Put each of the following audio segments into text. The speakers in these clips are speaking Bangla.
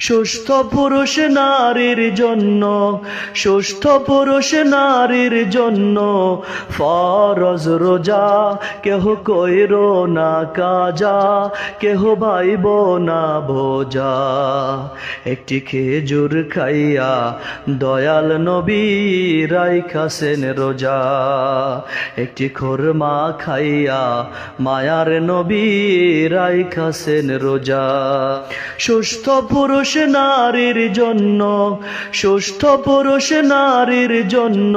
সুস্থ পুরুষ নারীর জন্য, সুস্থ পুরুষ নারীর জন্য ফরজ রোজা, কেহ কইর না কাজা, কেহ ভাইব না ভোজা একটি খেজুর খাইয়া দয়াল নবী রাইখাসেন রোজা। একটি খোরমা খাইয়া মায়ার নবী রাইখাসেন রোজা। সুস্থ পুরুষ নারীর জন্য সুস্থ পুরুষ নারীর জন্য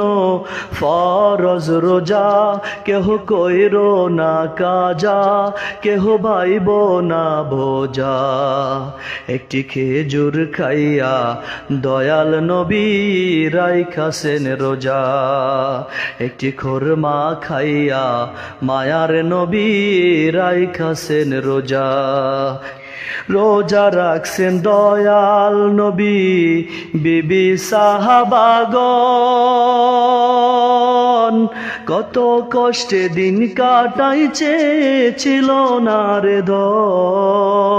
ফরজ রোজা। কেহ কইর না কাজা, কেহ ভাইব না ভোজা একটি খেজুর খাইয়া দয়াল নবী রাইখাসেন রোজা। একটি খোরমা খাইয়া মায়ার নবী রাইখাসেন রোজা। রোজা রাখছেন দয়াল নবী বিবি সাহাবাগন কত কষ্টে দিন কাটাই চেয়েছিল না রে ধন।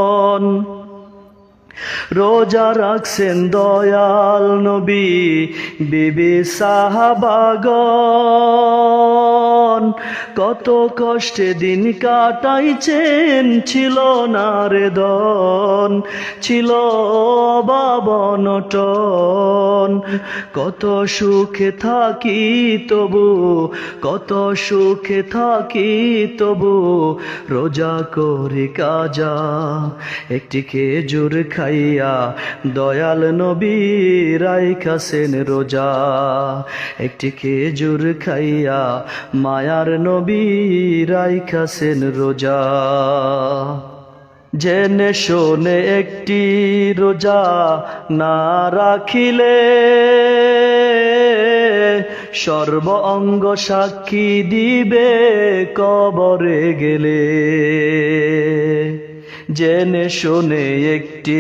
রোজা রাখছেন দয়াল নবী, বিবি সাহাবাগন কত কষ্টে দিন কাটাইছেন, ছিল না রে দন ছিল বাবনটন কত সুখে থাকি তবু, কত সুখে থাকি তবু, রোজা করি কাজা, একটি খেজুর খাইয়া দয়াল নবী রাইখাসেন রোজা। একটি খেজুর খাইয়া মায়ার নবী রাইখাসেন রোজা। জেনে শোনে একটি রোজা না রাখিলে সর্ব অঙ্গ সাক্ষী দিবে কবরে গেলে। জেনে শোনে একটি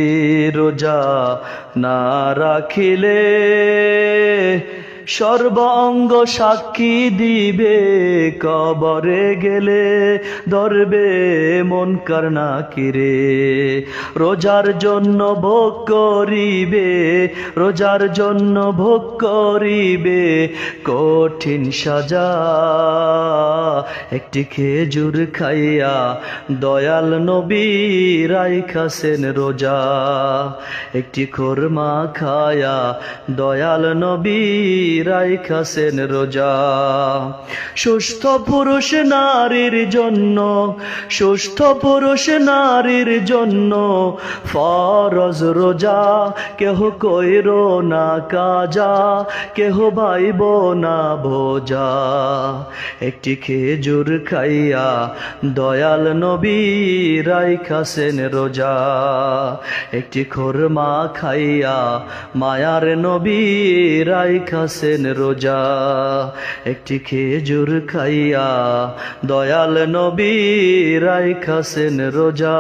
রোজা না রাখিলে সর্ব অঙ্গ সাক্ষী দিবে কবরে গেলে, ধরবে মন কারনা কিরে। রোজার জন্য ভোগ করিবে, রোজার জন্য ভোগ করিবে, কঠিন সাজা একটি খেজুর খাইয়া দয়াল নবী রাইখাসেন রোজা। একটি খোরমা খায়া দয়াল নবী রাইখাসেন রোজা। সুস্থ পুরুষ নারীর জন্য, সুস্থ পুরুষ নারীর জন্য ফরজ রোজা। কেহ কইর না কাজা, কেহ ভাইব না ভোজা একটি খেজুর খাইয়া দয়াল নবী রাইখাসেন রোজা। একটি খোরমা খাইয়া মায়ার নবী রাইখাসেন রোজা। একটি খেজুর খাইয়া দয়াল নবী রাইখাসেন রোজা।